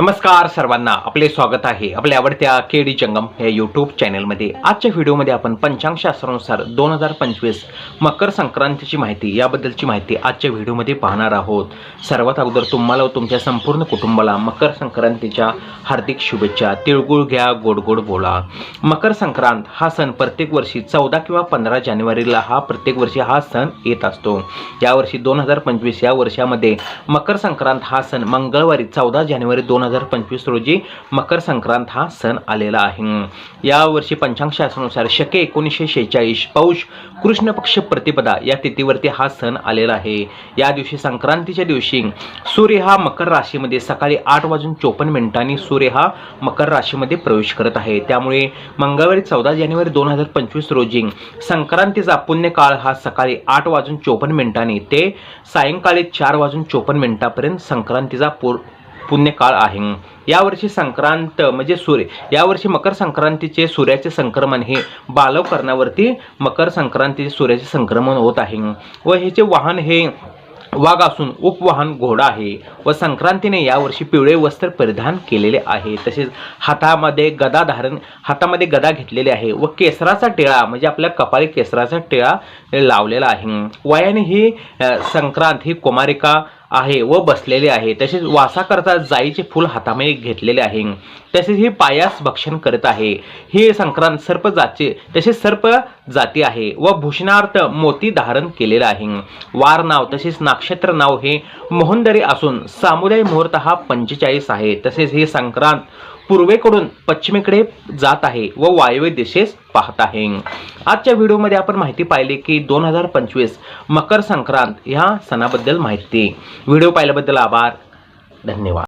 नमस्कार सर्वांना आपले स्वागत आहे आपल्या आवडत्या के डी जंगम या यूट्यूब चॅनलमध्ये आजच्या व्हिडिओमध्ये आपण पंचांग शास्त्रानुसार दोन हजार पंचवीस मकर संक्रांतीची माहिती याबद्दलची माहिती आजच्या व्हिडिओमध्ये पाहणार आहोत. सर्वात अगोदर तुम्हाला व तुमच्या संपूर्ण कुटुंबाला मकर संक्रांतीच्या हार्दिक शुभेच्छा. तिळगुळ घ्या गोड गोड बोला. मकर संक्रांत हा सण प्रत्येक वर्षी चौदा किंवा पंधरा जानेवारीला हा प्रत्येक वर्षी हा सण येत असतो. यावर्षी दोन हजार पंचवीस या वर्षामध्ये मकर संक्रांत हा सण मंगळवारी चौदा जानेवारी दोन हजार पंचवीस रोजी मकर संक्रांत हा सण आलेला आहे. यावर्षी पंचांग शास्त्रानुसार शके एकोणीसशे शेहेचाळीस पौष कृष्ण पक्ष प्रतिपदा या तिथीवरती हा सण आलेला आहे. या दिवशी संक्रांतीच्या दिवशी सूर्य हा मकर राशीमध्ये सकाळी आठ वाजून चोपन्न मिनिटांनी सूर्य हा मकर राशीमध्ये प्रवेश करत आहे. त्यामुळे मंगळवारी चौदा जानेवारी दोन हजार पंचवीस रोजी संक्रांतीचा पुण्यकाळ हा सकाळी आठ वाजून चोपन्न मिनिटांनी ते सायंकाळी चार वाजून चोपन्न मिनिटापर्यंत संक्रांतीचा पूर पुण्यकाळ आहे. यावर्षी संक्रांत म्हणजे सूर्य. यावर्षी मकर संक्रांतीचे सूर्याचे संक्रमण हे बालव करण्यावरती मकर संक्रांतीचे सूर्याचे संक्रमण होत आहे. व ह्याचे वाहन हे वाघ असून उपवाहन घोडा आहे. व संक्रांतीने यावर्षी पिवळे वस्त्र परिधान केलेले आहे. तसेच हातामध्ये गदा धारण हातामध्ये गदा घेतलेली आहे. व केसराचा टिळा म्हणजे आपल्या कपाळी केसराचा टिळा लावलेला आहे. वयाने ही संक्रांत ही कुमारिका आहे व बसलेले आहे. तसेच वासाकरता जाईचे फूल हातामध्ये घेतलेले आहे. तसेच हे पायास भक्षण करत आहे. हे संक्रांत सर्प जाचे तसेच सर्प जाती आहे व भूषणार्थ मोती धारण केलेलं आहे. वार नाव तसेच नक्षत्र नाव हे मोहनदरी असून सामुदायिक मुहूर्त हा पंचेचाळीस आहे. तसेच हे संक्रांत पूर्वेकडून पश्चिमेकडे जात आहे व वायव्य दिशेस पाहत आहे. आजच्या व्हिडिओमध्ये आपण माहिती पाहिली की दोन हजार पंचवीस मकर संक्रांत ह्या सणाबद्दल माहिती. व्हिडिओ पाहिल्याबद्दल आभार. धन्यवाद.